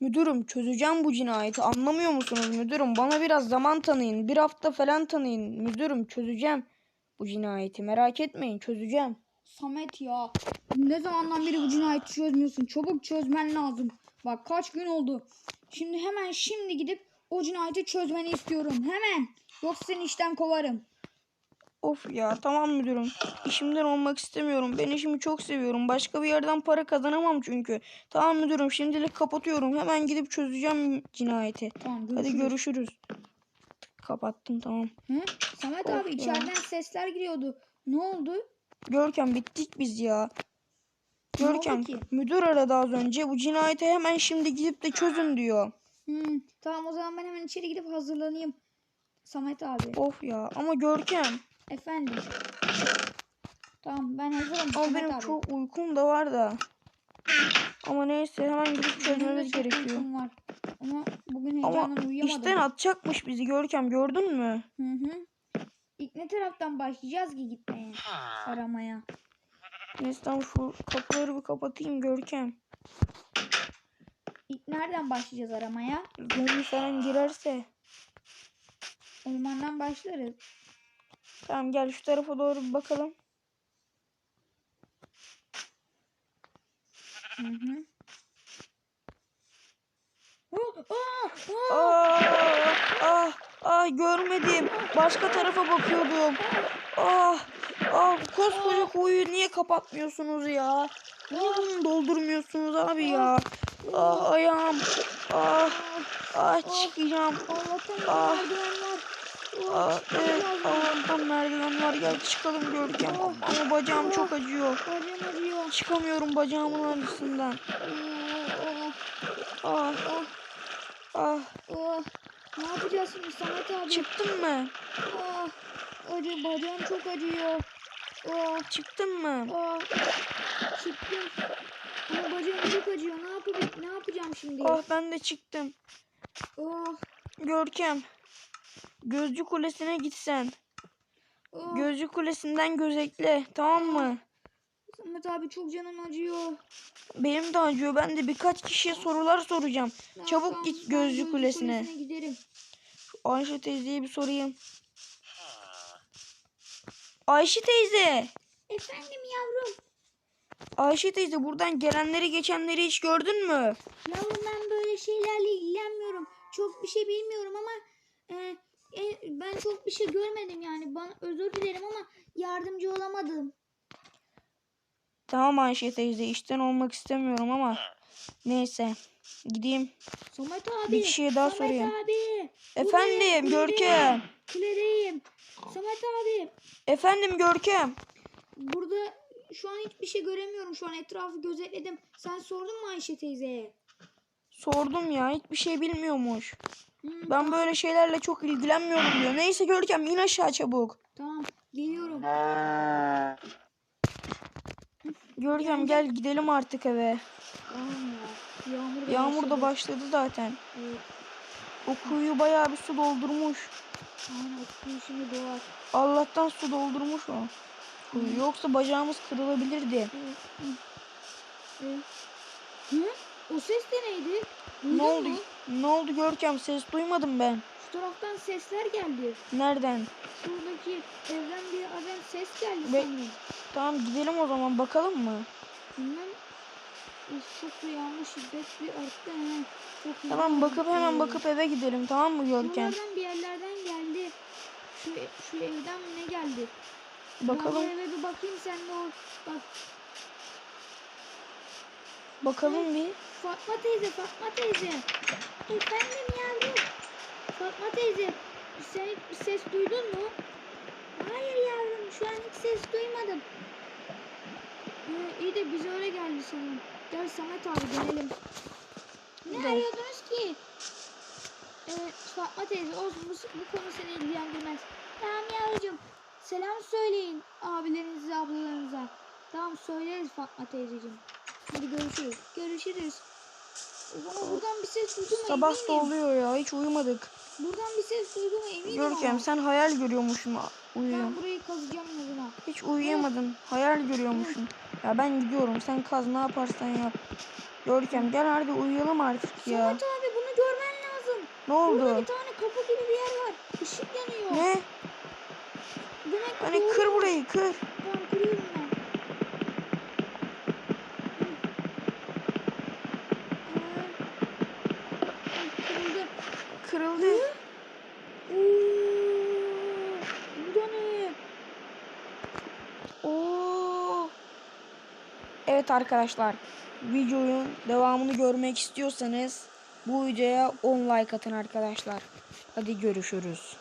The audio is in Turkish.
Müdürüm çözeceğim bu cinayeti anlamıyor musunuz müdürüm? Bana biraz zaman tanıyın. Bir hafta falan tanıyın. Müdürüm çözeceğim bu cinayeti. Merak etmeyin çözeceğim. Samet ya. Ne zamandan beri bu cinayeti çözmüyorsun? Çabuk çözmen lazım. Bak kaç gün oldu. Şimdi hemen şimdi gidip o cinayeti çözmeni istiyorum. Hemen. Yoksa seni işten kovarım. Of ya tamam müdürüm. İşimden olmak istemiyorum. Ben işimi çok seviyorum. Başka bir yerden para kazanamam çünkü. Tamam müdürüm şimdilik kapatıyorum. Hemen gidip çözeceğim cinayeti. Tamam Hadi görüşürüz. görüşürüz. Kapattım tamam. Hı? Samet Of abi ya. içeriden sesler giriyordu. Ne oldu? Görkem bittik biz ya. Görkem müdür aradı az önce. Bu cinayeti hemen şimdi gidip de çözün diyor. Hmm, tamam o zaman ben hemen içeri gidip hazırlanayım. Samet abi. Of ya ama Görkem. Efendim. Tamam ben hazırım Ama benim abi. çok uykum da var da. Ama neyse hemen gidip çözmemiz gerekiyor. uykum var. Ama bugün Ama işten atacakmış bizi Görkem gördün mü? Hı hı. İlk ne taraftan başlayacağız ki gitmeye? Aramaya. Neyse tamam şu kapıları bir kapatayım Görkem. İlk nereden başlayacağız aramaya? Zombi falan girerse. Ormandan başlarız. Tamam gel şu tarafa doğru bir bakalım. Hı hı. Oh, oh, oh. Ah, ah, ah görmedim. Başka tarafa bakıyordum. Ah, ah koskoca kuyu niye kapatmıyorsunuz ya? Niye bunu doldurmuyorsunuz abi ya? Ah ayağım. Ah, ah çıkacağım. Allah'tan Ah. Oh, Ah, evet, Allah'tan merdiven var. Gel çıkalım Görkem. Ama bacağım çok acıyor. Bacağım acıyor. Çıkamıyorum bacağımın acısından. Oh, Ah, oh, ah. oh. Ne yapacağız şimdi Samet abi? Çıktın mı? Ah, acı bacağım çok acıyor. Ah, Çıktın mı? ah. Çıktım. Ama bacağım çok acıyor. Ne yapayım? Ne yapacağım şimdi? Ah ben de çıktım. Ah, Görkem. Gözcü kulesine gitsen. ah. Gözcü kulesinden gözetle. Tamam mı? Samet abi çok canım acıyor. Benim de acıyor. Ben de birkaç kişiye sorular soracağım. Ne Çabuk yapsam? git gözcü kulesine. giderim. Ayşe teyzeye bir sorayım. Ayşe teyze. Efendim yavrum. Ayşe teyze buradan gelenleri geçenleri hiç gördün mü? Yavrum ben böyle şeylerle ilgilenmiyorum. Çok bir şey bilmiyorum ama e, ben çok bir şey görmedim yani. Bana özür dilerim ama yardımcı olamadım. Tamam Ayşe teyze işten olmak istemiyorum ama neyse gideyim. Samet abi. Bir kişiye daha Samet sorayım. abi. Efendim Kuledeyim, Görkem. Kuledeyim. Samet abi. Efendim Görkem. Burada şu an hiçbir şey göremiyorum. Şu an etrafı gözetledim. Sen sordun mu Ayşe teyzeye? Sordum ya hiçbir şey bilmiyormuş. Ben böyle şeylerle çok ilgilenmiyorum diyor. Neyse Görkem in aşağı çabuk. Tamam geliyorum. Görkem gel gidelim artık eve. Tamam ya. Yağmur Yağmur da başladı. zaten. Evet. O kuyuyu bayağı bir su doldurmuş. Aynen. Kuyu şimdi doğar. Allah'tan su doldurmuş o. Kuyu. Yoksa bacağımız kırılabilirdi. Evet. Hı. Evet. Hı? O ses de neydi? Duydun Ne oldu? mu? Ne oldu Görkem? Ses duymadım ben. Şu taraftan sesler geldi. Nereden? Şuradaki evden bir adam ses geldi Be- sanırım. Tamam gidelim o zaman bakalım mı? Bilmem. Çok yağmur şiddetli arttı. He. Çok hızlı Tamam bakıp hemen bakıp eve gidelim tamam mı Görkem? Şuralardan bir yerlerden geldi. Şu, şu evden ne geldi? Bakalım Ben eve bir bakayım sen de o. Bak bakalım bir. Fatma teyze, Fatma teyze. Efendim yavrum. Fatma teyze, sen bir ses duydun mu? Hayır yavrum, şu an hiç ses duymadım. Ee, iyi de bize öyle geldi sanırım. Gel Samet abi dönelim. Ne Gel. arıyordunuz ki? Evet Fatma teyze olsun bu, bu konu seni ilgilendirmez. Tamam yavrucuğum. Selam söyleyin abilerinize ablalarınıza. Tamam söyleriz Fatma teyzeciğim. Hadi görüşürüz. Görüşürüz. Ama buradan bir ses duydum Sabah da eminim. oluyor ya hiç uyumadık. Buradan bir ses duydum eminim Görkem ama. sen hayal görüyormuşsun uyuyor. Ben burayı kazacağım yazına. Hiç uyuyamadın. Hayal görüyormuşsun. Ya ben gidiyorum. Sen kaz ne yaparsan yap. Görkem gel hadi uyuyalım artık ya. Samet abi bunu görmen lazım. Ne Burada oldu? bir tane kapı gibi bir yer var. Işık yanıyor. Ne? Demek Hani kır burayı kır. Tamam kırıyorum ben. Hı. Hı, Kırıldı. Bu da ne? Oo. Evet arkadaşlar. Videonun devamını görmek istiyorsanız bu videoya 10 like atın arkadaşlar. Hadi görüşürüz.